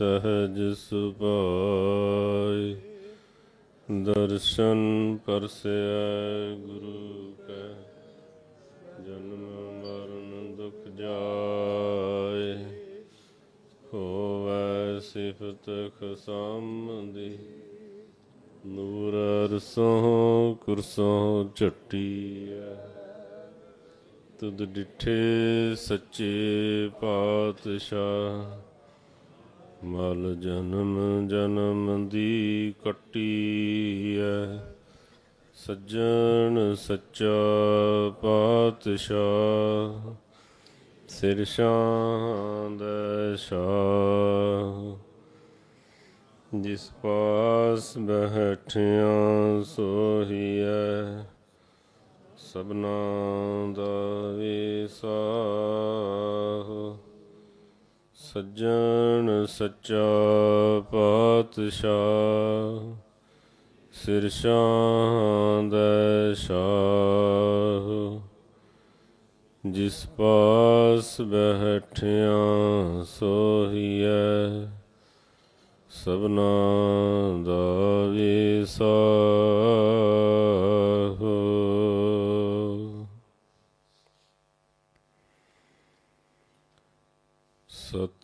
ਨਿਸ ਸਹਜ ਸੁਭਾਈ ਦਰਸ਼ਨ ਪਰਸੈ ਗੁਰੂ ਕੈ, ਜਨਮ ਮਰਨ ਦੁਖ ਜਾਏ। ਹੋਵੈ ਸਿਫਤ ਖਸਮ ਦੀ ਨੂਰ ਅਰਸੋਂ ਕੁਰਸੋਂ ਝੱਟੀਐ। ਤੁਧ ਡਿਠੇ ਸੱਚੇ ਪਾਤਸ਼ਾਹ ਮਲ ਜਨਮ ਜਨਮ ਦੀ ਕੱਟੀ ਐ ਸੱਜਣ ਸੱਚਾ ਪਾਤਸ਼ਾਹ, ਸਿਰ ਸ਼ਾਂਦ ਸ਼ਾਹ। ਜਿਸ ਪਾਸ ਬਹਿਠਿਆ ਸੋਹੀਐ, ਸਭਨਾ ਦਾ ਵੇਸਾਹ ਸੱਜਣ ਸੱਚਾ ਪਾਤਸ਼ਾਹ ਸਿਰ ਸ਼ਾਂਦ ਸ਼ਾਹ। ਜਿਸ ਪਾਸ ਬਹਿਠਿਆ ਸੋਹੀਐ ਸਭਨਾ ਦਾ ਵੇਸਾਹ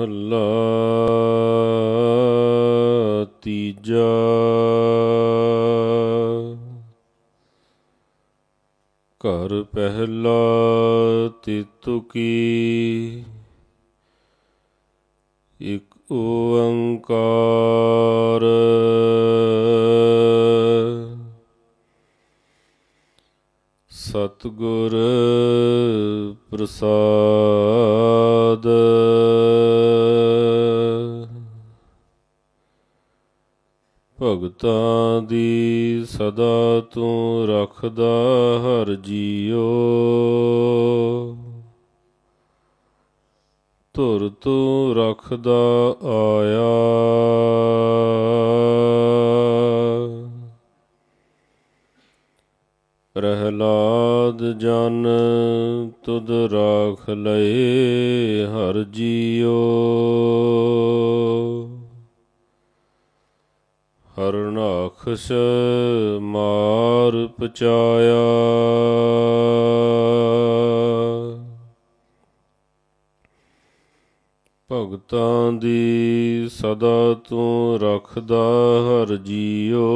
ਮਹੱਲਾ ਤੀਜਾ। ਘਰ ਪਹਿਲਾ ਤਿਤੁ ਕੀ। ਇਕ ਓੰਕਾਰ। ਸਤਿਗੁਰ ਪ੍ਰਸਾਦ। ਭਗਤਾਂ ਦੀ ਸਦਾ ਤੂੰ ਰੱਖਦਾ ਹਰ ਜੀਓ ਧੁਰ ਤੂੰ ਰੱਖਦਾ ਆਇਆ। ਪ੍ਰਹਲਾਦ ਜਨ ਤੁਧ ਰਾਖ ਲਏ ਹਰ ਜੀਓ। ਹਰਨਾਖਸ ਮਾਰ ਪਚਾਇਆ। ਭਗਤਾਂ ਦੀ ਸਦਾ ਤੂੰ ਰੱਖਦਾ ਹਰ ਜੀਓ।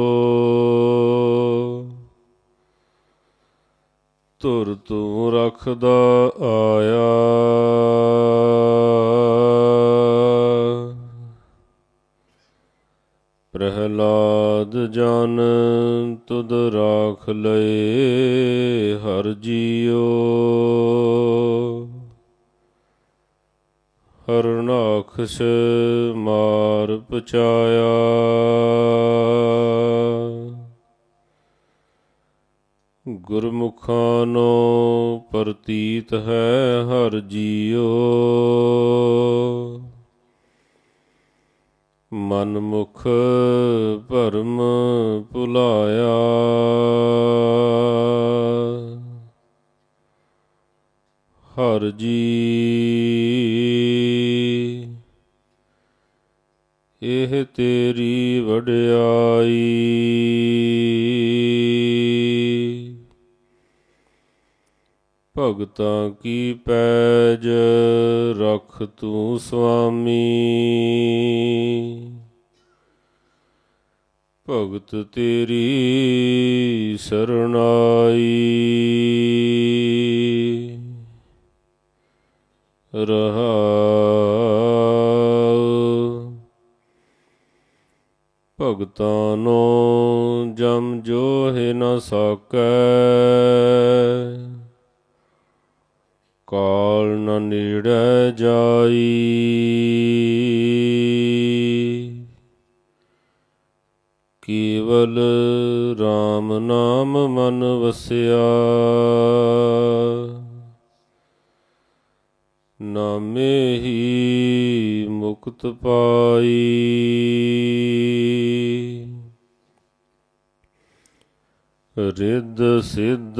ਧੁਰ ਤੂੰ ਰੱਖਦਾ ਆਇਆ। ਪ੍ਰਹਲਾਦ ਜਨ ਤੁਧ ਰਾਖ ਲਏ ਹਰ ਜੀਓ ਹਰਨਾਖਸ ਮਾਰ ਪਚਾਇਆ ਗੁਰਮੁਖਾਂ ਨੂੰ ਪ੍ਰਤੀਤ ਹੈ ਹਰ ਜੀਓ ਮਨ ਮੁਖ ਭਰਮ ਭੁਲਾਇਆ। ਹਰ ਜੀ ਇਹ ਤੇਰੀ ਵਡਿਆਈ। ਭਗਤਾਂ ਕੀ ਪੈਜ ਰਖ ਤੂੰ ਸੁਆਮੀ ਭਗਤ ਤੇਰੀ ਸਰਣਾਈ। ਰਹਾਉ ਭਗਤਾਂ ਨੂੰ ਜਮ ਜੋ ਹੈ ਨਾ ਸਕੈ। ਕਾਲ ਨ ਨੇੜੇ ਜਾਈ। ਕੇਵਲ RAM ਨਾਮ ਮਨ ਵਸਿਆ। ਨਾਮੇ ਹੀ ਮੁਕਤ ਪਾਈ। ਰਿੱਧ ਸਿੱਧ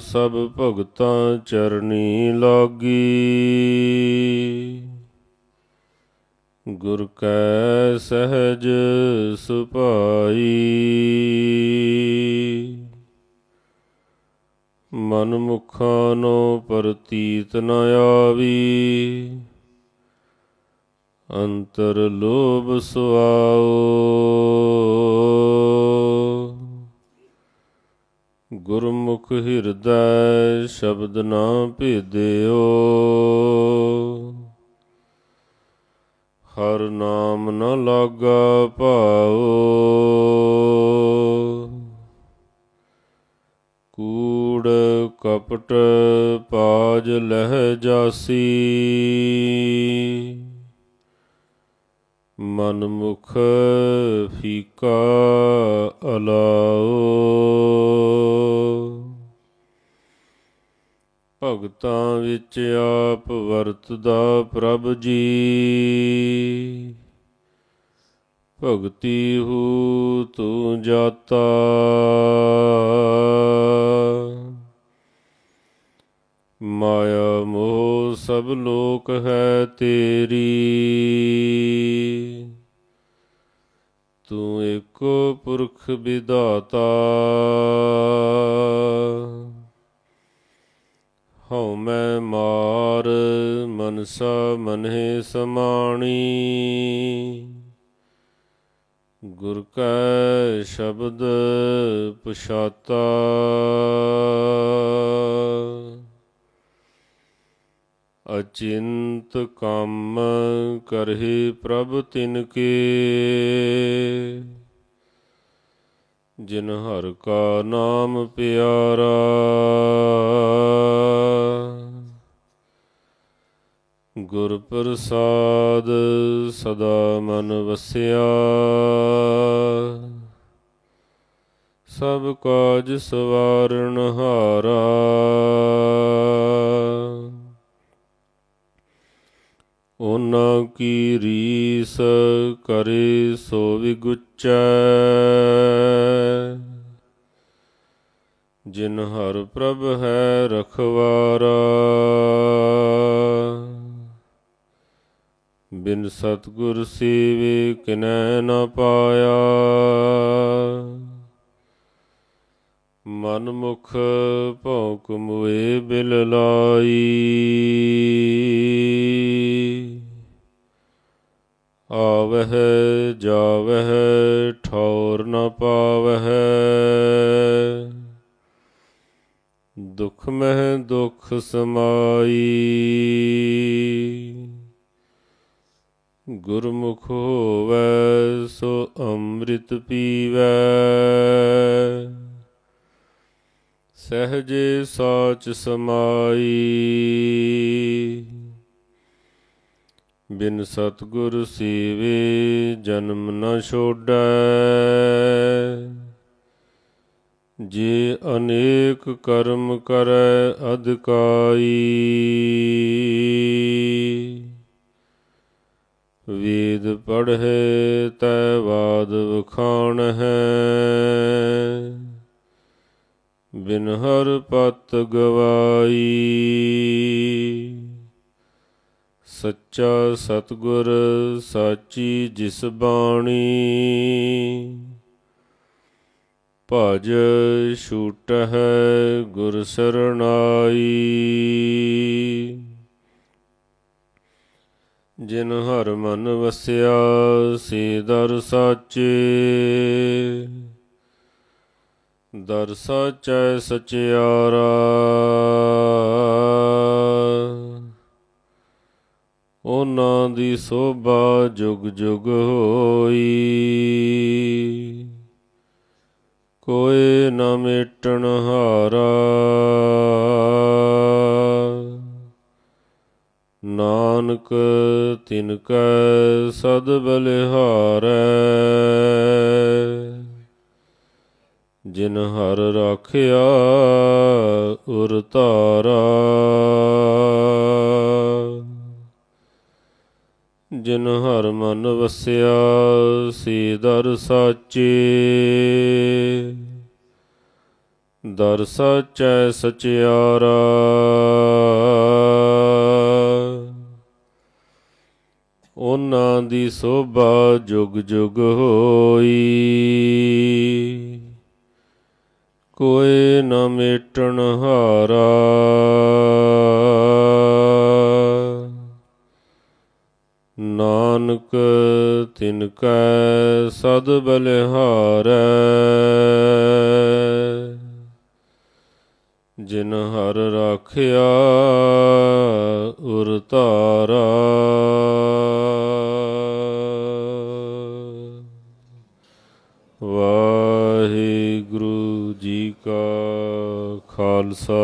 ਸਭ ਭਗਤਾਂ ਚਰਨੀ ਲਾਗੀ। ਗੁਰ ਕੈ ਸਹਿਜ ਸੁਭਾਈ। ਮਨ ਮੁਖਾਂ ਨੋ ਪ੍ਰਤੀਤ ਨ ਆਵੀ। ਅੰਤਰ ਲੋਭ ਸੁਆਓ। ਗੁਰਮੁਖ ਹਿਰਦੈ ਸ਼ਬਦ ਨਾ ਭੇਦਿਓ। ਹਰ ਨਾਮ ਨ ਲਾਗਾ ਭਾਉ। ਕੂੜ ਕਪਟ ਪਾਜ ਲਹਿ ਜਾਸੀ ਮਨ ਮੁਖ ਫੀਕਾ ਅਲਾਓ ਭਗਤਾਂ ਵਿੱਚ ਆਪ ਵਰਤਦਾ ਪ੍ਰਭ ਜੀ। ਭਗਤੀ ਹੂ ਤੂੰ ਜਾਤਾ। ਮਾਇਆ ਮੋਹ ਸਭ ਲੋਕ ਹੈ ਤੇਰੀ। ਤੂੰ ਇੱਕੋ ਪੁਰਖ ਵਿਦਾਤਾ ਹਉ ਮੈਂ ਮਾਰ ਮਨਸਾ ਮਨਹਿ ਸਮਾਣੀ। ਗੁਰ ਕੈ ਸ਼ਬਦ ਪੁਛਾਤਾ। ਅਚਿੰਤ ਕੰਮ ਕਰਹਿ ਪ੍ਰਭ ਤਿਨ ਕੇ। ਜਿਨ ਹਰ ਕਾ ਨਾਮ ਪਿਆਰਾ। ਗੁਰ ਪ੍ਰਸਾਦ ਸਦਾ ਮਨ ਵਸਿਆ। ਸਭ ਕਾਜ ਸਵਾਰਨ ਹਾਰਾ। ਉਹਨਾਂ ਕੀ ਰੀਸ ਕਰੇ ਸੋ ਵਿਗੁਚੈ। ਜਿਨ ਹਰ ਪ੍ਰਭ ਹੈ ਰਖਵਾਰਾ। ਬਿਨ ਸਤਗੁਰ ਸੇਵੇ ਕਿਨੈ ਨ ਪਾਇਆ। ਮਨ ਮੁਖ ਭੌਂਕ ਮੁਏ ਬਿਲ ਲਾਈ। ਆਵਹਿ ਜਾਵਹਿ ਠੌਰ ਨ ਪਾਵਹਿ। ਦੁਖ ਮਹਿ ਦੁਖ ਸਮਾਈ। ਗੁਰਮੁਖ ਹੋਵੈ, ਸੋ ਅੰਮ੍ਰਿਤ ਪੀਵੈ। ਸਹਜੇ ਸਾਚ ਸਮਾਈ। ਬਿਨ ਸਤਗੁਰ ਸੇਵੇ ਜਨਮ ਨਾ ਛੋੜੈ। ਜੇ ਅਨੇਕ ਕਰਮ ਕਰੈ ਅਧਿਕਾਈ। ਵੇਦ ਪੜ੍ਹੇ ਤੈ ਬਾਦ ਵਖਾਣ ਹੈ ਬਿਨ ਹਰ ਪਤ ਗਵਾਈ। ਸੱਚਾ ਸਤਗੁਰ ਸਾਚੀ ਜਿਸ ਬਾਣੀ। ਭਜ ਛੂਟ ਹੈ ਗੁਰ ਸਰਣਾਈ। ਜਿਨ ਹਰ ਮਨ ਵਸਿਆ, ਸੇ ਦਰ ਸਾਚੇ। ਦਰ ਸਾਚੈ ਸਚਿਆਰਾ। ਉਹਨਾਂ ਦੀ ਸੋਭਾ ਜੁਗ ਜੁਗ ਹੋਈ। ਕੋਈ ਨ ਮਿਟਣ ਹਾਰਾ। ਨਾਨਕ ਤਿਨ ਕੈ ਸਦ ਬਲਿਹਾਰੈ। ਜਿਨ ਹਰ ਰਾਖਿਆ ਉਰ ਧਾਰਾ। ਜਿਨ ਹਰ ਮਨ ਵਸਿਆ ਸੀ ਦਰ ਸਾਚੇ। ਦਰ ਸਾਚੈ ਸਚਿਆਰਾ। ਉਹਨਾਂ ਦੀ ਸੋਭਾ ਜੁਗ ਜੁਗ ਹੋਈ। ਕੋਈ ਨ ਮੇਟਣ ਹਾਰਾ। ਨਾਨਕ, ਤਿਨ ਕੈ ਸਦ ਬਲਿਹਾਰੈ। ਜਿਨ ਹਰ ਰਾਖਿਆ ਉਰ ਧਾਰਾ। ਵਾਹਿਗੁਰੂ ਜੀ ਕਾ ਖਾਲਸਾ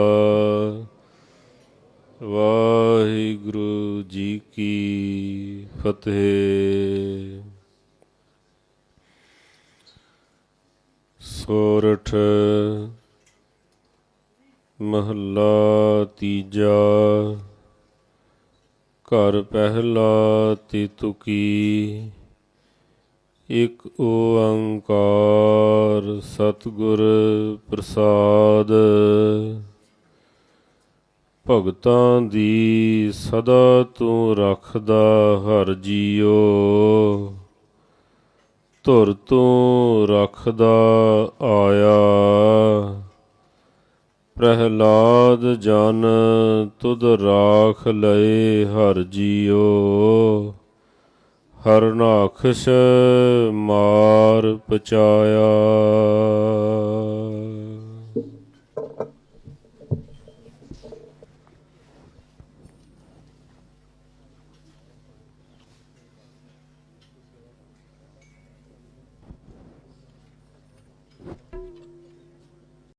ਵਾਹਿਗੁਰੂ ਜੀ ਕੀ ਫਤਿਹ। ਸੋਰਠ ਮਹੱਲਾ ਤੀਜਾ, ਘਰ ਪਹਿਲਾ ਤਿਤੁਕੀ ਇਕ ਓੰਕਾਰ ਸਤਿਗੁਰ ਪ੍ਰਸਾਦ। ਭਗਤਾਂ ਦੀ ਸਦਾ ਤੂੰ ਰੱਖਦਾ ਹਰ ਜੀਓ, ਧੁਰ ਤੂੰ ਰੱਖਦਾ ਆਇਆ। ਪ੍ਰਹਲਾਦ ਜਨ ਤੁਧ ਰਾਖ ਲਏ ਹਰ ਜੀਓ ਹਰਨਾਖਸ਼ ਮਾਰ ਪਚਾਇਆ।